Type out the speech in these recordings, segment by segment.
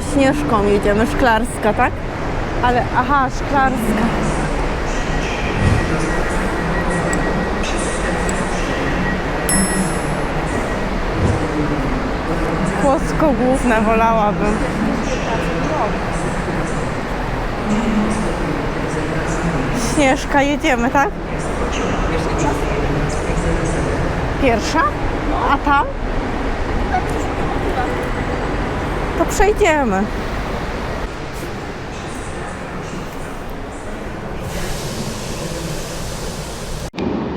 Śnieżką jedziemy, Szklarska, tak? Ale, aha, Szklarska. Kłodzko główne wolałabym. Śnieżka, jedziemy, tak? Pierwsza? A tam? To przejdziemy.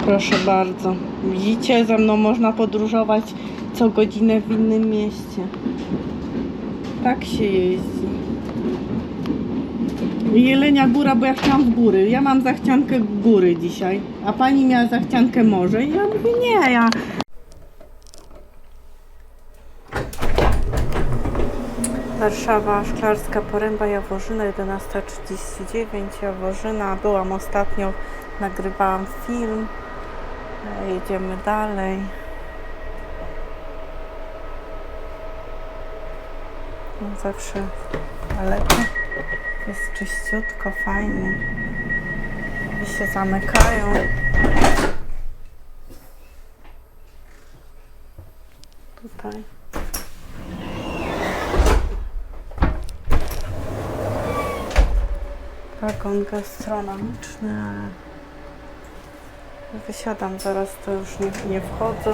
Proszę bardzo. Widzicie, ze mną można podróżować co godzinę w innym mieście. Tak się jeździ. Jelenia Góra, bo ja chciałam w góry. Ja mam zachciankę góry dzisiaj, a pani miała zachciankę morze. I ja mówię, nie, ja Warszawa, Szklarska Poręba, Jaworzyna 11.39 Jaworzyna, byłam ostatnio, nagrywałam film. E, jedziemy dalej. No zawsze daleko jest czyściutko, fajnie. I się zamykają. Tutaj wagon gastronomiczny, ale wysiadam zaraz, to już nie, nie wchodzę.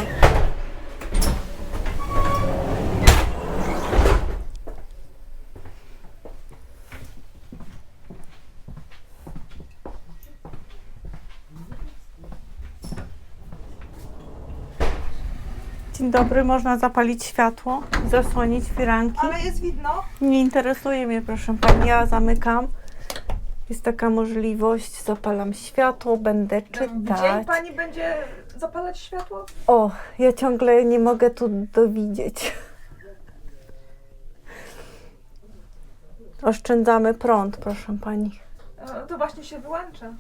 Dzień dobry, można zapalić światło, zasłonić firanki. Ale jest widno. Nie interesuje mnie, proszę pani. Ja zamykam. Jest taka możliwość, zapalam światło, będę W dzień czytać. pani będzie zapalać światło? O, ja ciągle nie mogę tu dowidzieć. Oszczędzamy prąd, proszę pani. E, To właśnie się wyłącza.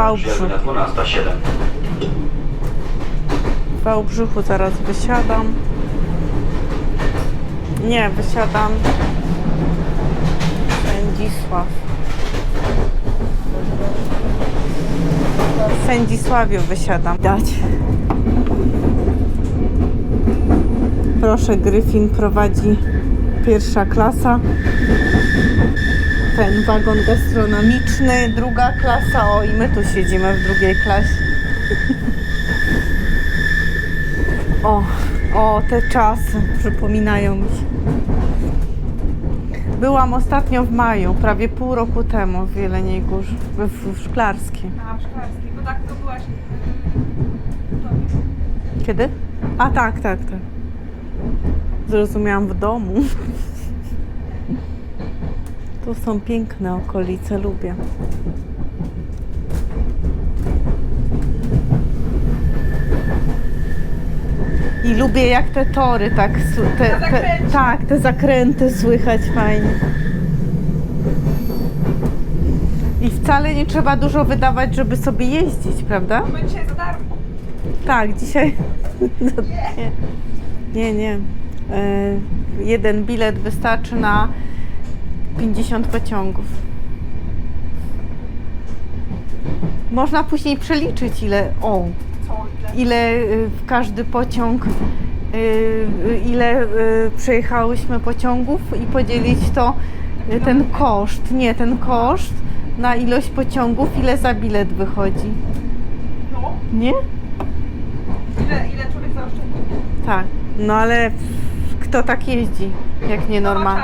Miasto, przewidywana Wałbrzych. przyjazdy na 12.07. W Wałbrzychu zaraz wysiadam. Nie, wysiadam. Sędzisław. W Sędzisławiu wysiadam. Dać. Proszę, Gryfin prowadzi pierwsza klasa. Ten wagon gastronomiczny, druga klasa. O, i my tu siedzimy w drugiej klasie. O, o, te czasy przypominają mi się. Byłam ostatnio w maju, prawie pół roku temu w Jeleniej Górze, w, w Szklarskim. A, w Szklarskiej, bo tak to byłaś. Kiedy? A tak, tak, tak. Zrozumiałam w domu. Tu są piękne okolice, lubię. I lubię jak te tory tak, te, te, tak, te zakręty słychać fajnie. I wcale nie trzeba dużo wydawać, żeby sobie jeździć, prawda? My dzisiaj za darmo. Tak, dzisiaj. Nie, nie. nie. E, jeden bilet wystarczy na 50 pociągów. Można później przeliczyć ile, o, ile? y, w każdy pociąg, y, y, ile przejechałyśmy pociągów i podzielić to, ten koszt, nie, ten koszt na ilość pociągów, ile za bilet wychodzi. No. Nie? Ile, ile człowiek zaoszczędził? Tak. No ale kto tak jeździ? Jak No ma nienormalny.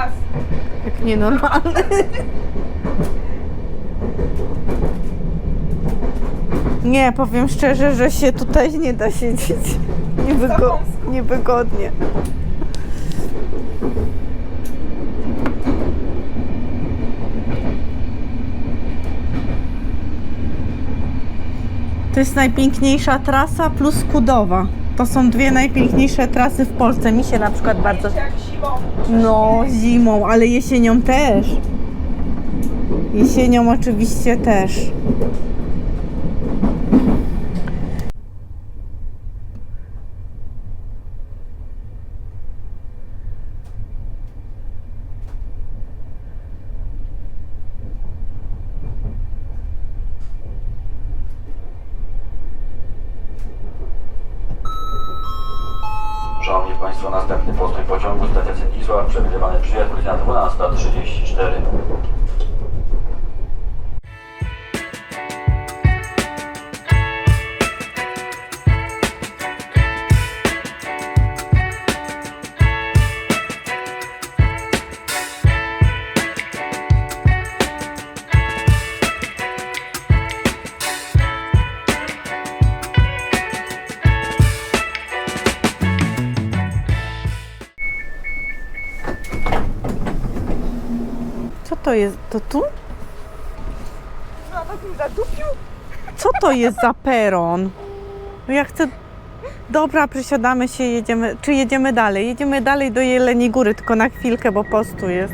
Jak nienormalny. Nie, powiem szczerze, że się tutaj nie da siedzieć. Niewygo- niewygodnie. To jest najpiękniejsza trasa plus Kudowa. To są dwie najpiękniejsze trasy w Polsce. Mi się na przykład bardzo no, zimą, ale jesienią też. Jesienią oczywiście też. Następny postój pociągu stacja Cenisław, przewidywany przyjazd godzina 12.34. to jest? To tu? No zadupił. Co to jest za peron? No ja chcę... Dobra, przesiadamy się, jedziemy... Czy jedziemy dalej? Jedziemy dalej do Jeleniej Góry, tylko na chwilkę, bo postu jest.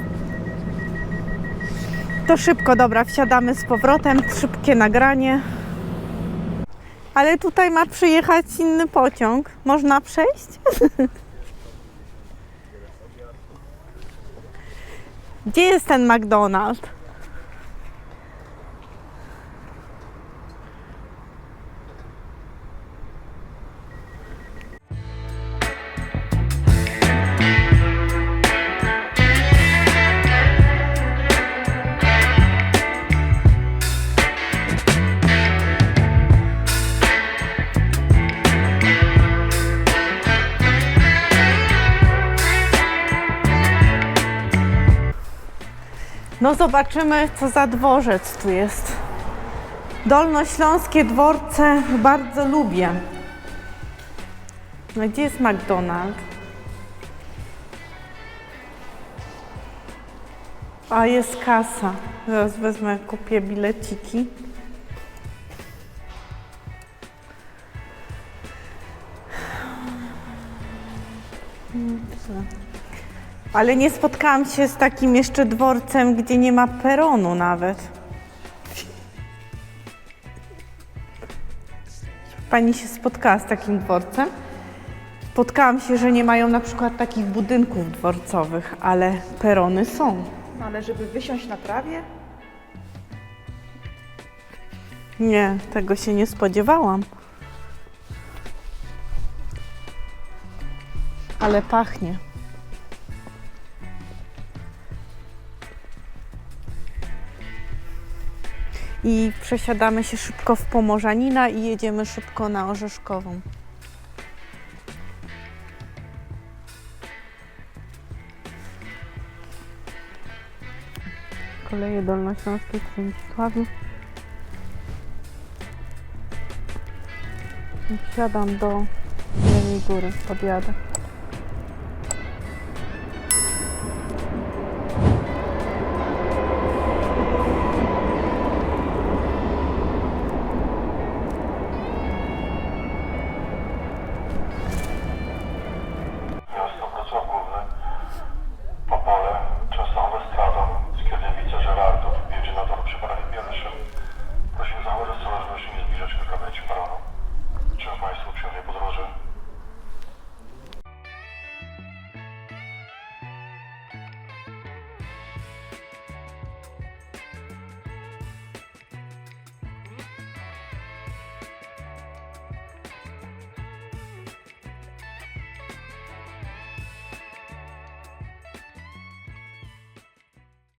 To szybko, dobra, wsiadamy z powrotem, szybkie nagranie. Ale tutaj ma przyjechać inny pociąg. Można przejść? Gdzie jest ten McDonald's? No zobaczymy, co za dworzec tu jest. Dolnośląskie dworce bardzo lubię. No gdzie jest McDonald's? A jest kasa. Zaraz wezmę, kupię bileciki. Ale nie spotkałam się z takim jeszcze dworcem, gdzie nie ma peronu nawet. Pani się spotkała z takim dworcem? Spotkałam się, że nie mają na przykład takich budynków dworcowych, ale perony są. No ale żeby wysiąść na trawie? Nie, tego się nie spodziewałam. Ale pachnie. I przesiadamy się szybko w Pomorzanina i jedziemy szybko na Orzeszkową. Koleje Dolnośląskie w Przemysławiu. Wsiadam do Jeleniej Góry, podjadę.